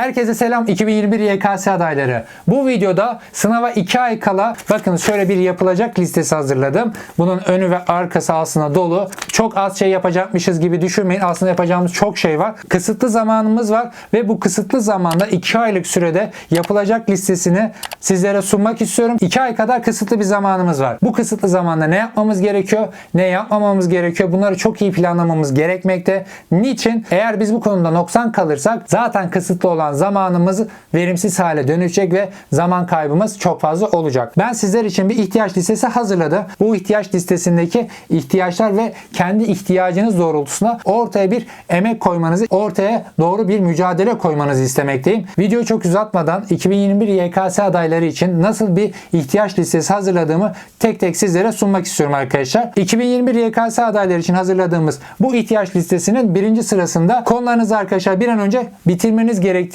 Herkese selam 2021 YKS adayları. Bu videoda sınava 2 ay kala bakın şöyle bir yapılacak listesi hazırladım. Bunun önü ve arkası aslında dolu. Çok az şey yapacakmışız gibi düşünmeyin. Aslında yapacağımız çok şey var. Kısıtlı zamanımız var ve bu kısıtlı zamanda 2 aylık sürede yapılacak listesini sizlere sunmak istiyorum. 2 ay kadar kısıtlı bir zamanımız var. Bu kısıtlı zamanda ne yapmamız gerekiyor? Ne yapmamamız gerekiyor? Bunları çok iyi planlamamız gerekmekte. Niçin? Eğer biz bu konuda noksan kalırsak zaten kısıtlı olan zamanımız verimsiz hale dönüşecek ve zaman kaybımız çok fazla olacak. Ben sizler için bir ihtiyaç listesi hazırladım. Bu ihtiyaç listesindeki ihtiyaçlar ve kendi ihtiyacınız doğrultusunda ortaya bir emek koymanızı, ortaya doğru bir mücadele koymanızı istemekteyim. Videoyu çok uzatmadan 2021 YKS adayları için nasıl bir ihtiyaç listesi hazırladığımı tek tek sizlere sunmak istiyorum arkadaşlar. 2021 YKS adayları için hazırladığımız bu ihtiyaç listesinin birinci sırasında konularınızı arkadaşlar bir an önce bitirmeniz gerektiğini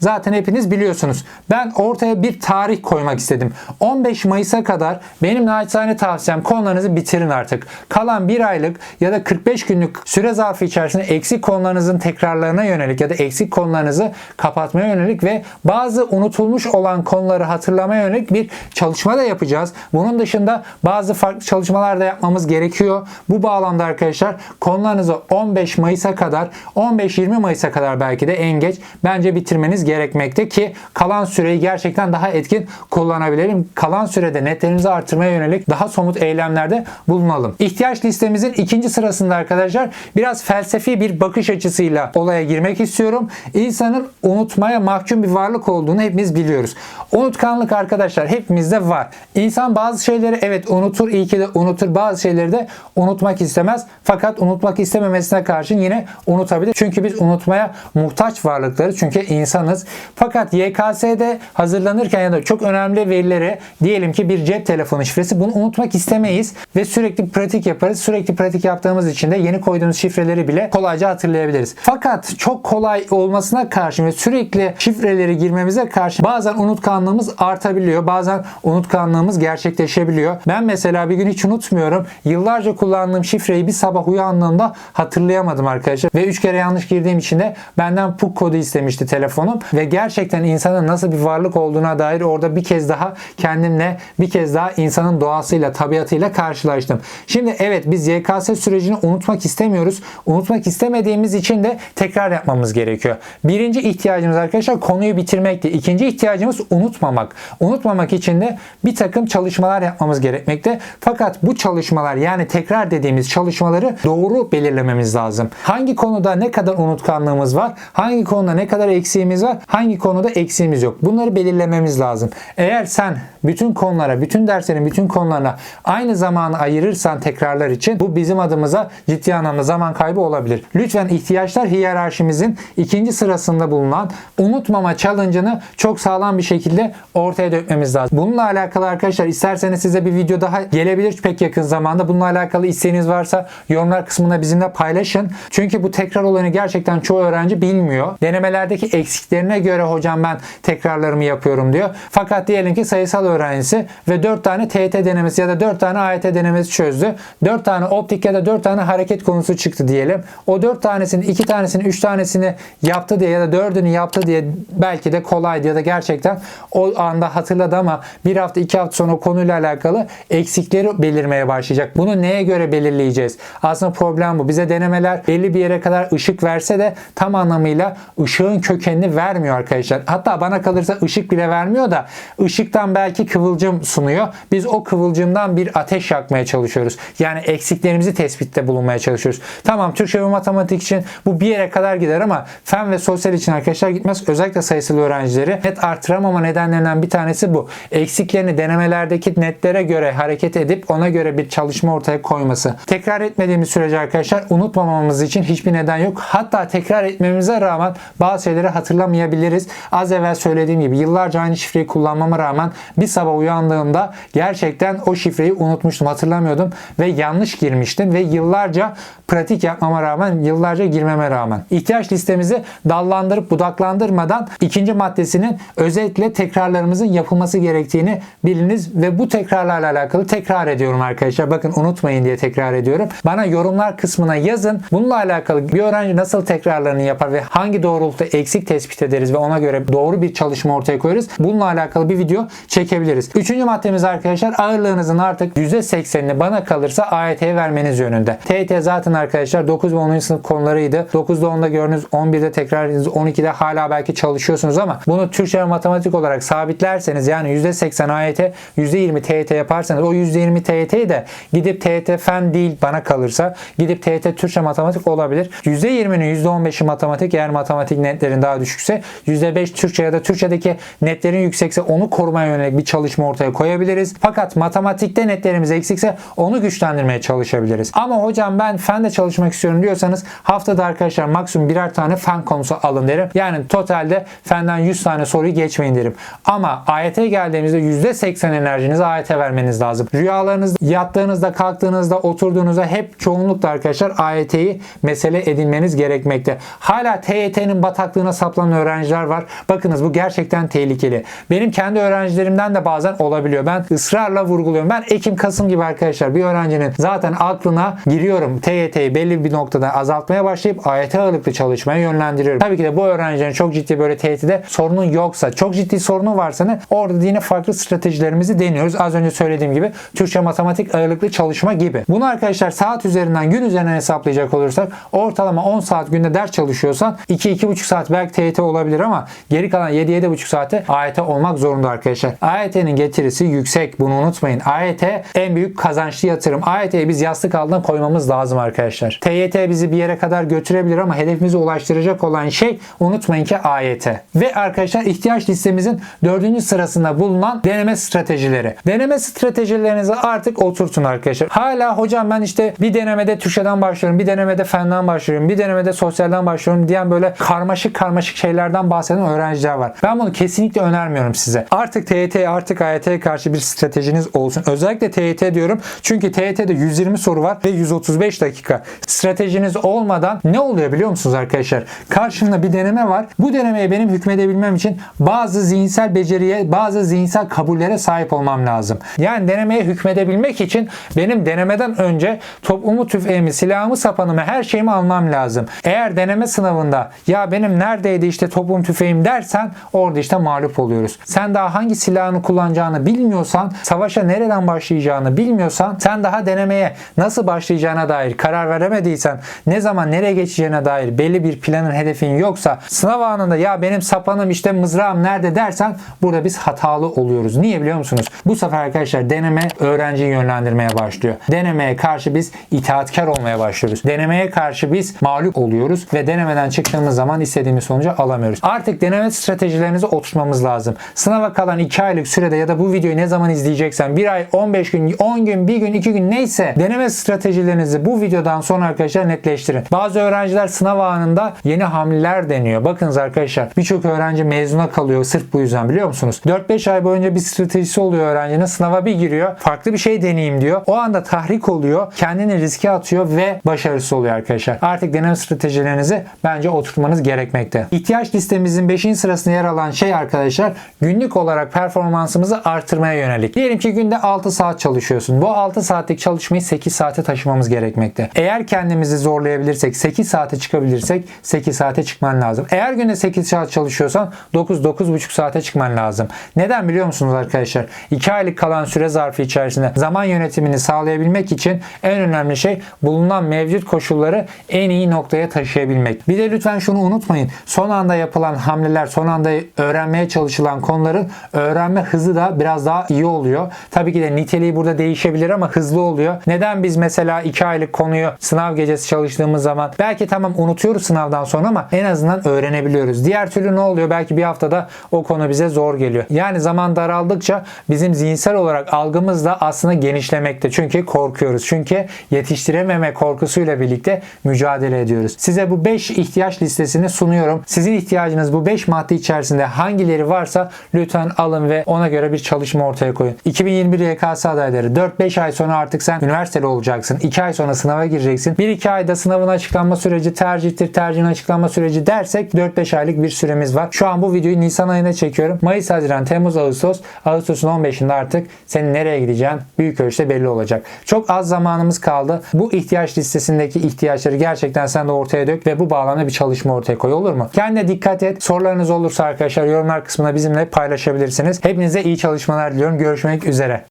zaten hepiniz biliyorsunuz. Ben ortaya bir tarih koymak istedim. 15 Mayıs'a kadar benim naçizane tavsiyem konularınızı bitirin artık. Kalan bir aylık ya da 45 günlük süre zarfı içerisinde eksik konularınızın tekrarlarına yönelik ya da eksik konularınızı kapatmaya yönelik ve bazı unutulmuş olan konuları hatırlamaya yönelik bir çalışma da yapacağız. Bunun dışında bazı farklı çalışmalar da yapmamız gerekiyor. Bu bağlamda arkadaşlar konularınızı 15 Mayıs'a kadar 15-20 Mayıs'a kadar belki de en geç bence bitirmeniz gerekmekte ki kalan süreyi gerçekten daha etkin kullanabilelim. Kalan sürede netlerinizi artırmaya yönelik daha somut eylemlerde bulunalım. İhtiyaç listemizin ikinci sırasında arkadaşlar biraz felsefi bir bakış açısıyla olaya girmek istiyorum. İnsanın unutmaya mahkum bir varlık olduğunu hepimiz biliyoruz. Unutkanlık arkadaşlar hepimizde var. İnsan bazı şeyleri evet unutur, iyi ki de unutur. Bazı şeyleri de unutmak istemez. Fakat unutmak istememesine karşın yine unutabilir. Çünkü biz unutmaya muhtaç varlıkları. Çünkü insanız. Fakat YKS'de hazırlanırken ya da çok önemli verileri diyelim ki bir cep telefonu şifresi bunu unutmak istemeyiz ve sürekli pratik yaparız. Sürekli pratik yaptığımız için de yeni koyduğumuz şifreleri bile kolayca hatırlayabiliriz. Fakat çok kolay olmasına karşın ve sürekli şifreleri girmemize karşı bazen unutkanlığımız artabiliyor. Bazen unutkanlığımız gerçekleşebiliyor. Ben mesela bir gün hiç unutmuyorum. Yıllarca kullandığım şifreyi bir sabah uyandığımda hatırlayamadım arkadaşlar. Ve 3 kere yanlış girdiğim için de benden PUK kodu istemişti telefonum. Ve gerçekten insanın nasıl bir varlık olduğuna dair orada bir kez daha kendimle bir kez daha insanın doğasıyla, tabiatıyla karşılaştım. Şimdi evet biz YKS sürecini unutmak istemiyoruz. Unutmak istemediğimiz için de tekrar yapmamız gerekiyor. Birinci ihtiyacımız arkadaşlar konuyu bitirmekti. İkinci ihtiyacımız unutmamak. Unutmamak için de bir takım çalışmalar yapmamız gerekmekte. Fakat bu çalışmalar yani tekrar dediğimiz çalışmaları doğru belirlememiz lazım. Hangi konuda ne kadar unutkanlığımız var? Hangi konuda ne kadar eksiğimiz var? Hangi konuda eksiğimiz yok? Bunları belirlememiz lazım. Eğer sen bütün konulara, bütün derslerin bütün konularına aynı zamanı ayırırsan tekrarlar için bu bizim adımıza ciddi anlamda zaman kaybı olabilir. Lütfen ihtiyaçlar hiyerarşimizin ikinci sırasında bulunan unutmama challenge'ını çok sağlam bir şekilde ortaya dökmemiz lazım. Bununla alakalı arkadaşlar isterseniz size bir video daha gelebilir pek yakın zamanda. Bununla alakalı isteğiniz varsa yorumlar kısmında bizimle paylaşın. Çünkü bu tekrar olayını gerçekten çoğu öğrenci bilmiyor. Denemelerdeki eksiklerine göre hocam ben tekrarlarımı yapıyorum diyor. Fakat diyelim ki sayısal öğrencisi ve 4 tane TET denemesi ya da 4 tane AYT denemesi çözdü. 4 tane optik ya da 4 tane hareket konusu çıktı diyelim. O 4 tanesini, 2 tanesini, 3 tanesini yaptı diye ya da 4'ünü yaptı diye belki de kolaydı ya da gerçekten o anda hatırladı ama bir hafta, 2 hafta sonra o konuyla alakalı eksikleri belirmeye başlayacak. Bunu neye göre belirleyeceğiz? Aslında problem bu. Bize denemeler belli bir yere kadar ışık verse de tam anlamıyla ışığın kökenini vermiyor arkadaşlar. Hatta bana kalırsa ışık bile vermiyor da ışıktan belki kıvılcım sunuyor. Biz o kıvılcımdan bir ateş yakmaya çalışıyoruz. Yani eksiklerimizi tespitte bulunmaya çalışıyoruz. Tamam Türkçe ve matematik için bu bir yere kadar gider ama fen ve sosyal için arkadaşlar gitmez. Özellikle sayısal öğrencileri net artıramama nedenlerinden bir tanesi bu. Eksiklerini denemelerdeki netlere göre hareket edip ona göre bir çalışma ortaya koyması. Tekrar etmediğimiz sürece arkadaşlar unutmamamız için hiçbir neden yok. Hatta tekrar etmemize rağmen bazı şeyleri hatırlamayabiliriz. Az evvel söylediğim gibi yıllarca aynı şifreyi kullanmama rağmen bir sabah uyandığımda gerçekten o şifreyi unutmuştum. Hatırlamıyordum ve yanlış girmiştim ve yıllarca pratik yapmama rağmen, yıllarca girmeme rağmen. ihtiyaç listemizi dallandırıp budaklandırmadan ikinci maddesinin özellikle tekrarlarımızın yapılması gerektiğini biliniz ve bu tekrarlarla alakalı tekrar ediyorum arkadaşlar. Bakın unutmayın diye tekrar ediyorum. Bana yorumlar kısmına yazın. Bununla alakalı bir öğrenci nasıl tekrarlarını yapar ve hangi doğrultuda eksik eksik tespit ederiz ve ona göre doğru bir çalışma ortaya koyarız. Bununla alakalı bir video çekebiliriz. Üçüncü maddemiz arkadaşlar ağırlığınızın artık %80'ini bana kalırsa AYT'ye vermeniz yönünde. TYT zaten arkadaşlar 9 ve 10. sınıf konularıydı. 9'da 10'da gördünüz, 11'de tekrar ediniz, 12'de hala belki çalışıyorsunuz ama bunu Türkçe ve matematik olarak sabitlerseniz yani %80 AYT, %20 TYT yaparsanız o %20 TYT'yi de gidip TYT fen değil bana kalırsa gidip TYT Türkçe matematik olabilir. %20'nin %15'i matematik eğer matematik netlerin daha düşükse %5 Türkçe ya da Türkçedeki netlerin yüksekse onu korumaya yönelik bir çalışma ortaya koyabiliriz. Fakat matematikte netlerimiz eksikse onu güçlendirmeye çalışabiliriz. Ama hocam ben fende çalışmak istiyorum diyorsanız haftada arkadaşlar maksimum birer tane fen konusu alın derim. Yani totalde fenden 100 tane soruyu geçmeyin derim. Ama AYT'ye geldiğimizde %80 enerjinizi AYT vermeniz lazım. Rüyalarınızda, yattığınızda, kalktığınızda, oturduğunuzda hep çoğunlukla arkadaşlar AYT'yi mesele edinmeniz gerekmekte. Hala TYT'nin bataklığına saplanan öğrenciler var. Bakınız bu gerçekten tehlikeli. Benim kendi öğrencilerimden de bazen olabiliyor. Ben ısrarla vurguluyorum. Ben Ekim Kasım gibi arkadaşlar bir öğrencinin zaten aklına giriyorum. TYT'yi belli bir noktada azaltmaya başlayıp AYT ağırlıklı çalışmaya yönlendiriyorum. Tabii ki de bu öğrencilerin çok ciddi böyle TYT'de sorunun yoksa, çok ciddi sorunu varsa ne orada yine farklı stratejilerimizi deniyoruz. Az önce söylediğim gibi Türkçe matematik ağırlıklı çalışma gibi. Bunu arkadaşlar saat üzerinden gün üzerinden hesaplayacak olursak ortalama 10 saat günde ders çalışıyorsan 2-2,5 saat belki TYT olabilir ama geri kalan 7-7,5 saate AYT olmak zorunda arkadaşlar. AYT'nin getirisi yüksek. Bunu unutmayın. AYT en büyük kazançlı yatırım. AYT'yi biz yastık altına koymamız lazım arkadaşlar. TYT bizi bir yere kadar götürebilir ama hedefimize ulaştıracak olan şey unutmayın ki AYT. Ve arkadaşlar ihtiyaç listemizin dördüncü sırasında bulunan deneme stratejileri. Deneme stratejilerinizi artık oturtun arkadaşlar. Hala hocam ben işte bir denemede Türkçeden başlıyorum, bir denemede fenden başlıyorum, bir denemede sosyalden başlıyorum diyen böyle karmaşık karmaşık şeylerden bahseden öğrenciler var. Ben bunu kesinlikle önermiyorum size. Artık TYT artık AYT'ye karşı bir stratejiniz olsun. Özellikle TYT diyorum. Çünkü TYT'de 120 soru var ve 135 dakika. Stratejiniz olmadan ne oluyor biliyor musunuz arkadaşlar? Karşımda bir deneme var. Bu denemeye benim hükmedebilmem için bazı zihinsel beceriye, bazı zihinsel kabullere sahip olmam lazım. Yani denemeye hükmedebilmek için benim denemeden önce toplumu tüfeğimi, silahımı, sapanımı, her şeyimi almam lazım. Eğer deneme sınavında ya benim neredeydi işte toplum tüfeğim dersen orada işte mağlup oluyoruz. Sen daha hangi silahını kullanacağını bilmiyorsan, savaşa nereden başlayacağını bilmiyorsan, sen daha denemeye nasıl başlayacağına dair karar veremediysen, ne zaman nereye geçeceğine dair belli bir planın, hedefin yoksa, sınav anında ya benim sapanım işte mızrağım nerede dersen burada biz hatalı oluyoruz. Niye biliyor musunuz? Bu sefer arkadaşlar deneme öğrenciyi yönlendirmeye başlıyor. Denemeye karşı biz itaatkar olmaya başlıyoruz. Denemeye karşı biz mağlup oluyoruz ve denemeden çıktığımız zaman istediğimiz sonucu alamıyoruz. Artık deneme stratejilerinizi oturtmamız lazım. Sınava kalan 2 aylık sürede ya da bu videoyu ne zaman izleyeceksen 1 ay, 15 gün, 10 gün, 1 gün, 2 gün neyse deneme stratejilerinizi bu videodan sonra arkadaşlar netleştirin. Bazı öğrenciler sınav anında yeni hamleler deniyor. Bakınız arkadaşlar birçok öğrenci mezuna kalıyor sırf bu yüzden biliyor musunuz? 4-5 ay boyunca bir stratejisi oluyor öğrencinin. Sınava bir giriyor. Farklı bir şey deneyeyim diyor. O anda tahrik oluyor. Kendini riske atıyor ve başarısız oluyor arkadaşlar. Artık deneme stratejilerinizi bence oturtmanız gerekmekte. İhtiyaç listemizin 5. sırasında yer alan şey arkadaşlar günlük olarak performansımızı artırmaya yönelik. Diyelim ki günde 6 saat çalışıyorsun. Bu 6 saatlik çalışmayı 8 saate taşımamız gerekmekte. Eğer kendimizi zorlayabilirsek 8 saate çıkabilirsek 8 saate çıkman lazım. Eğer günde 8 saat çalışıyorsan 9-9,5 saate çıkman lazım. Neden biliyor musunuz arkadaşlar? 2 aylık kalan süre zarfı içerisinde zaman yönetimini sağlayabilmek için en önemli şey bulunan mevcut koşulları en iyi noktaya taşıyabilmek. Bir de lütfen şunu unutmayın. Son anda yapılan hamleler, son anda öğrenmeye çalışılan konuların öğrenme hızı da biraz daha iyi oluyor. Tabii ki de niteliği burada değişebilir ama hızlı oluyor. Neden biz mesela 2 aylık konuyu sınav gecesi çalıştığımız zaman belki tamam unutuyoruz sınavdan sonra ama en azından öğrenebiliyoruz. Diğer türlü ne oluyor? Belki bir haftada o konu bize zor geliyor. Yani zaman daraldıkça bizim zihinsel olarak algımız da aslında genişlemekte. Çünkü korkuyoruz. Çünkü yetiştirememe korkusuyla birlikte mücadele ediyoruz. Size bu 5 ihtiyaç listesini sunuyorum. Sizin ihtiyacınız bu 5 madde içerisinde hangileri varsa lütfen alın ve ona göre bir çalışma ortaya koyun. 2021 YKS adayları 4-5 ay sonra artık sen üniversiteli olacaksın. 2 ay sonra sınava gireceksin. 1-2 ayda sınavın açıklanma süreci tercihtir, tercihin açıklanma süreci dersek 4-5 aylık bir süremiz var. Şu an bu videoyu Nisan ayına çekiyorum. Mayıs, Haziran, Temmuz, Ağustos. Ağustos'un 15'inde artık senin nereye gideceğin büyük ölçüde belli olacak. Çok az zamanımız kaldı. Bu ihtiyaç listesindeki ihtiyaçları gerçekten sen de ortaya dök ve bu bağlamda bir çalışma ortaya koy olur mu? Mı? Kendine dikkat et. Sorularınız olursa arkadaşlar yorumlar kısmında bizimle paylaşabilirsiniz. Hepinize iyi çalışmalar diliyorum. Görüşmek üzere.